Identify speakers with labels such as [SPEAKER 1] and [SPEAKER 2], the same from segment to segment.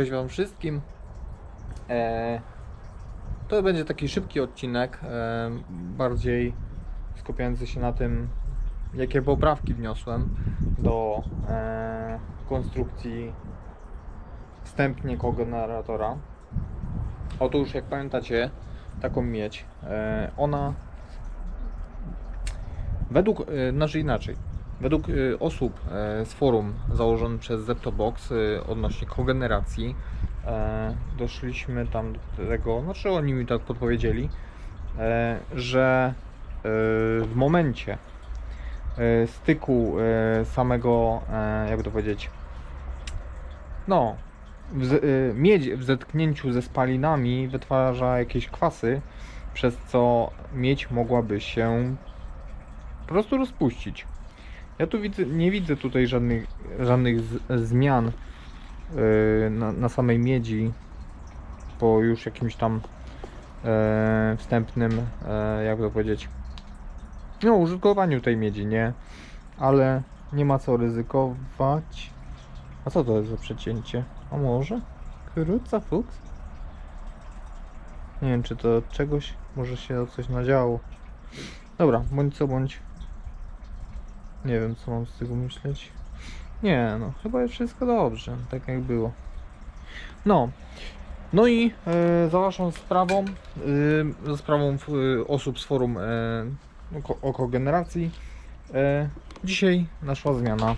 [SPEAKER 1] Cześć Wam wszystkim. E, to będzie taki szybki odcinek, e, bardziej skupiający się na tym, jakie poprawki wniosłem do e, konstrukcji wstępnie kogeneratora. Otóż, jak pamiętacie, taką mieć, ona według, znaczy inaczej, według e, osób e, z forum założonym przez Zeptobox e, odnośnie kogeneracji, e, doszliśmy tam do tego, znaczy oni mi tak podpowiedzieli, e, że w momencie styku samego, jakby to powiedzieć, no, w, y, miedź w zetknięciu ze spalinami wytwarza jakieś kwasy, przez co miedź mogłaby się po prostu rozpuścić. Ja tu widzę, nie widzę tutaj żadnych, żadnych z, zmian yy, na, na samej miedzi po już jakimś tam e, wstępnym, e, jak to powiedzieć, no użytkowaniu tej miedzi, nie? Ale nie ma co ryzykować. A co to jest za przecięcie? A może? Krótca fuks? Nie wiem, czy to od czegoś może się coś nadziało. Dobra, bądź co bądź. Nie wiem, co mam z tego myśleć. Nie, no, chyba jest wszystko dobrze, tak jak było. No. No i e, za waszą sprawą, e, za sprawą e, osób z forum e, oko, o kogeneracji, e, dzisiaj naszła zmiana.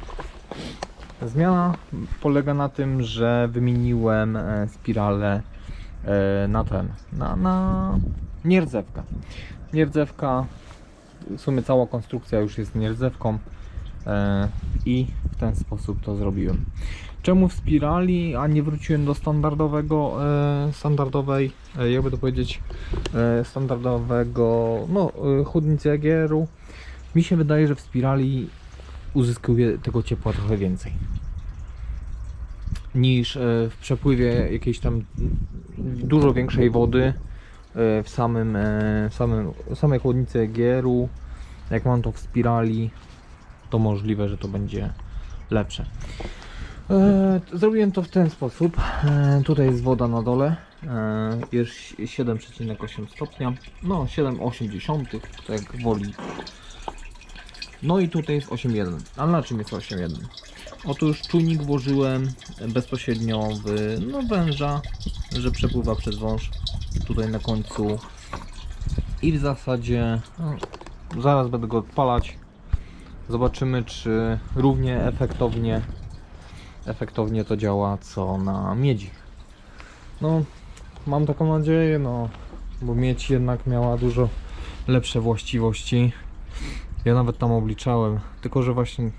[SPEAKER 1] Zmiana polega na tym, że wymieniłem e, spiralę e, na ten, na, na nierdzewkę. Nierdzewka, w sumie cała konstrukcja już jest nierdzewką i w ten sposób to zrobiłem. Czemu w spirali, a nie wróciłem do standardowego, e, standardowej, e, jakby to powiedzieć, e, standardowego, no, e, chłodnicy Jagieru? Mi się wydaje, że w spirali uzyskuje tego ciepła trochę więcej niż w przepływie jakiejś tam dużo większej wody w samym, e, w samym w samej chłodnicy Egieru. Jak mam to w spirali, to możliwe, że to będzie lepsze. E, Zrobiłem to w ten sposób. E, Tutaj jest woda na dole. E, Jest 7,8 stopnia. No 7,8, tak jak woli. No i tutaj jest 8,1. A na czym jest 8,1? Otóż czujnik włożyłem bezpośrednio w no, węża, że przepływa przez wąż tutaj na końcu. I w zasadzie no, zaraz będę go odpalać. Zobaczymy, czy równie efektownie efektownie to działa co na miedzi. No, mam taką nadzieję, no, bo miedź jednak miała dużo lepsze właściwości. Ja nawet tam obliczałem, tylko że właśnie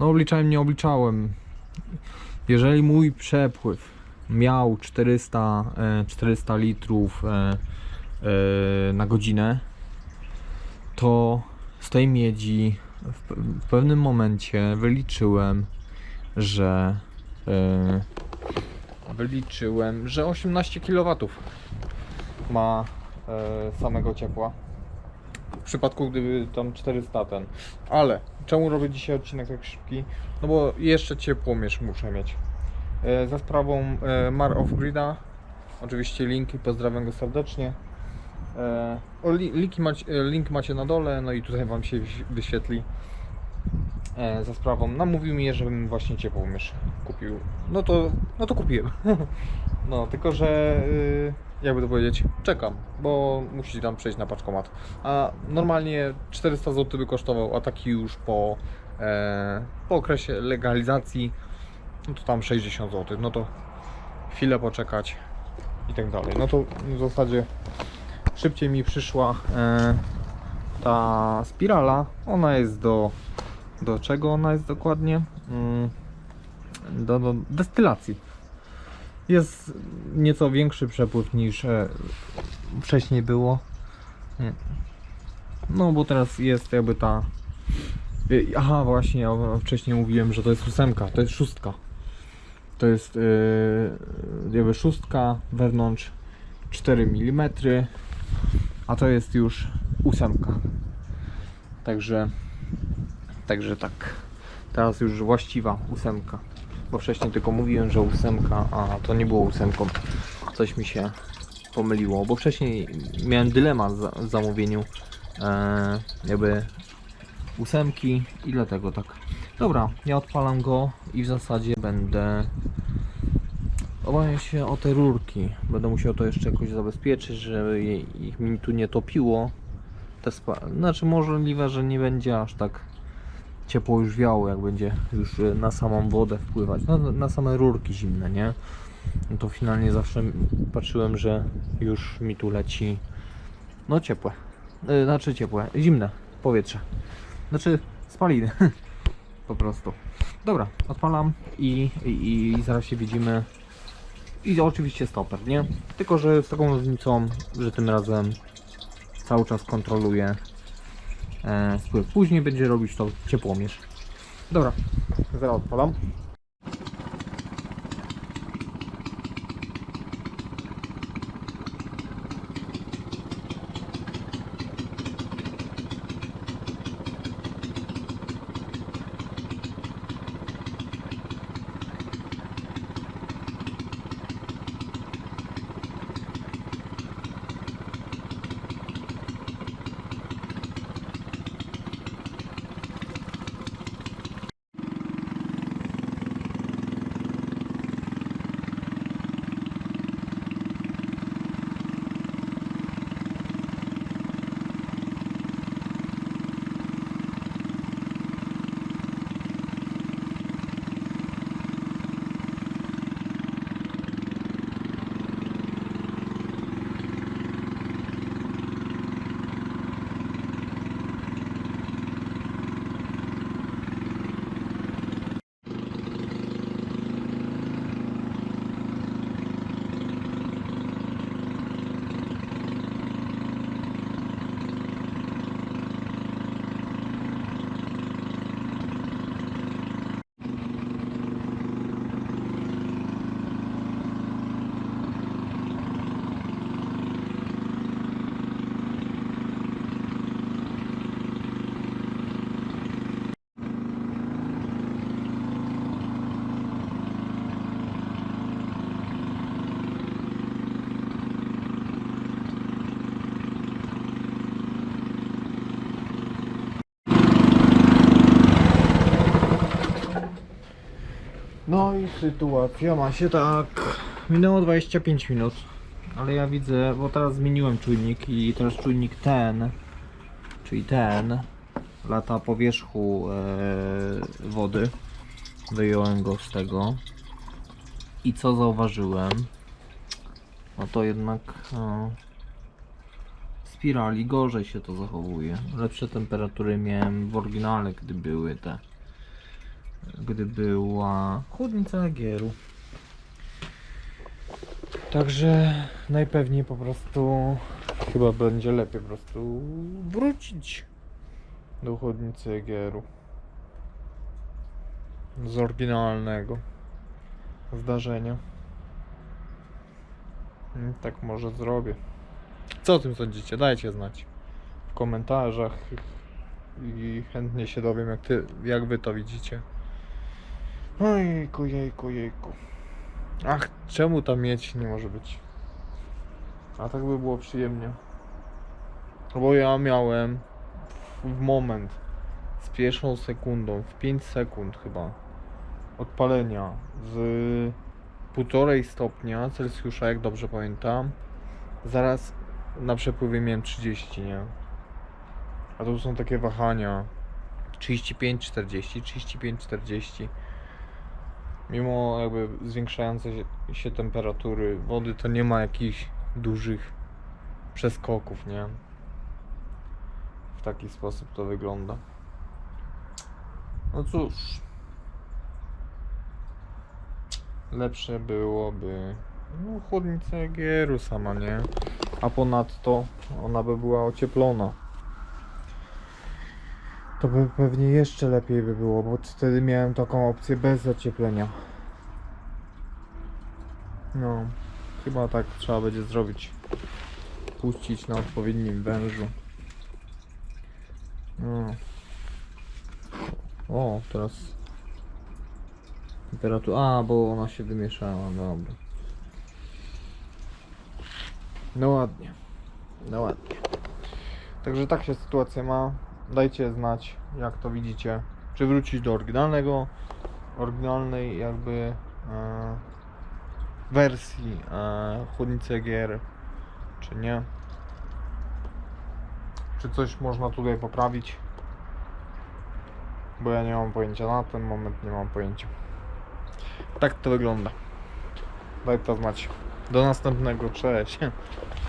[SPEAKER 1] no obliczałem, nie obliczałem. Jeżeli mój przepływ miał 400, e, 400 litrów e, e, na godzinę, to z tej miedzi w, pe- w pewnym momencie wyliczyłem, że e, wyliczyłem, że 18 kW ma e, samego ciepła. W przypadku gdyby tam 400 ten. Ale czemu robię dzisiaj odcinek tak szybki? No bo jeszcze ciepłomierz muszę mieć. E, za sprawą e, Mar of Grida. Oczywiście linki, pozdrawiam go serdecznie. E, o, li, linki macie, link macie na dole, no i tutaj wam się wyś- wyświetli. Za sprawą, namówił mnie, żebym właśnie ciepłomierz kupił. No to, no to kupiłem. no, tylko że y, jakby to powiedzieć, czekam, bo musi tam przejść na paczkomat. A normalnie 400 zł by kosztował, a taki już po, po okresie legalizacji, no to tam 60 zł. No to chwilę poczekać i tak dalej. No to w zasadzie szybciej mi przyszła e, ta spirala. Ona jest do. Do czego ona jest dokładnie? Mm, do, do destylacji. Jest nieco większy przepływ niż e, wcześniej było. Nie. No bo teraz jest jakby ta. y, Aha, właśnie, ja wcześniej mówiłem, że to jest ósemka, to jest szóstka. To jest yy, jakby szóstka wewnątrz 4 mm, a to jest już ósemka. Także, także tak. Teraz już właściwa ósemka. bo wcześniej tylko mówiłem, że ósemka, a to nie było ósemką. Coś mi się pomyliło, bo wcześniej miałem dylemat w zamówieniu e, jakby ósemki i dlatego tak. Dobra, ja odpalam go i w zasadzie będę obawiam się o te rurki. Będę musiał to jeszcze jakoś zabezpieczyć, żeby ich mi tu nie topiło. Te spa- znaczy możliwe, że nie będzie aż tak ciepło już wiało, jak będzie już e, na samą wodę wpływać, na, na same rurki zimne, nie? No to finalnie zawsze patrzyłem, że już mi tu leci no ciepłe, e, znaczy ciepłe, zimne powietrze, znaczy spaliny po prostu. Dobra, odpalam i, i, i zaraz się widzimy i oczywiście stoper, nie? Tylko, że z taką różnicą, że tym razem cały czas kontroluję e, spływ. Później będzie robić to ciepłomierz. Dobra, zaraz odpalam. No i sytuacja ma się tak. Minęło 25 minut, ale ja widzę, bo teraz zmieniłem czujnik i teraz czujnik ten, czyli ten, lata po wierzchu e, wody. Wyjąłem go z tego. I co zauważyłem? No to jednak no, spirali gorzej się to zachowuje. Lepsze temperatury miałem w oryginale, gdy były te gdy była chłodnica Egieru. Także najpewniej po prostu chyba będzie lepiej po prostu wrócić do chłodnicy Egieru. Z oryginalnego zdarzenia. Mm, Tak może zrobię. Co o tym sądzicie? Dajcie znać w komentarzach i chętnie się dowiem jak, ty, jak wy to widzicie. Ojejku, jejku, jejku. Ach, czemu ta miedź nie może być? A tak by było przyjemnie. Bo ja miałem w, moment z pierwszą sekundą, w 5 sekund chyba odpalenia z półtorej stopnia Celsjusza, jak dobrze pamiętam. Zaraz na przepływie miałem 30, nie? A to są takie wahania 35, 40, 35, 40 mimo jakby zwiększającej się- temperatury wody, to nie ma jakichś dużych przeskoków, nie? W taki sposób to wygląda. No cóż. Lepsze byłoby no, chłodnica Egieru sama, nie? A ponadto ona by była ocieplona. To by pewnie jeszcze lepiej by było, bo wtedy miałem taką opcję bez zacieplenia. No, chyba tak trzeba będzie zrobić. Puścić na odpowiednim wężu. No. O, teraz Temperatura. A, bo ona się wymieszała, dobra. No ładnie. No ładnie. Także tak się sytuacja ma. Dajcie znać, jak to widzicie. Czy wrócić do oryginalnego, oryginalnej jakby e, wersji e, chłodnicy gier, czy nie. Czy coś można tutaj poprawić? Bo ja nie mam pojęcia, na ten moment nie mam pojęcia. Tak to wygląda. Daj to znać. Do następnego, cześć.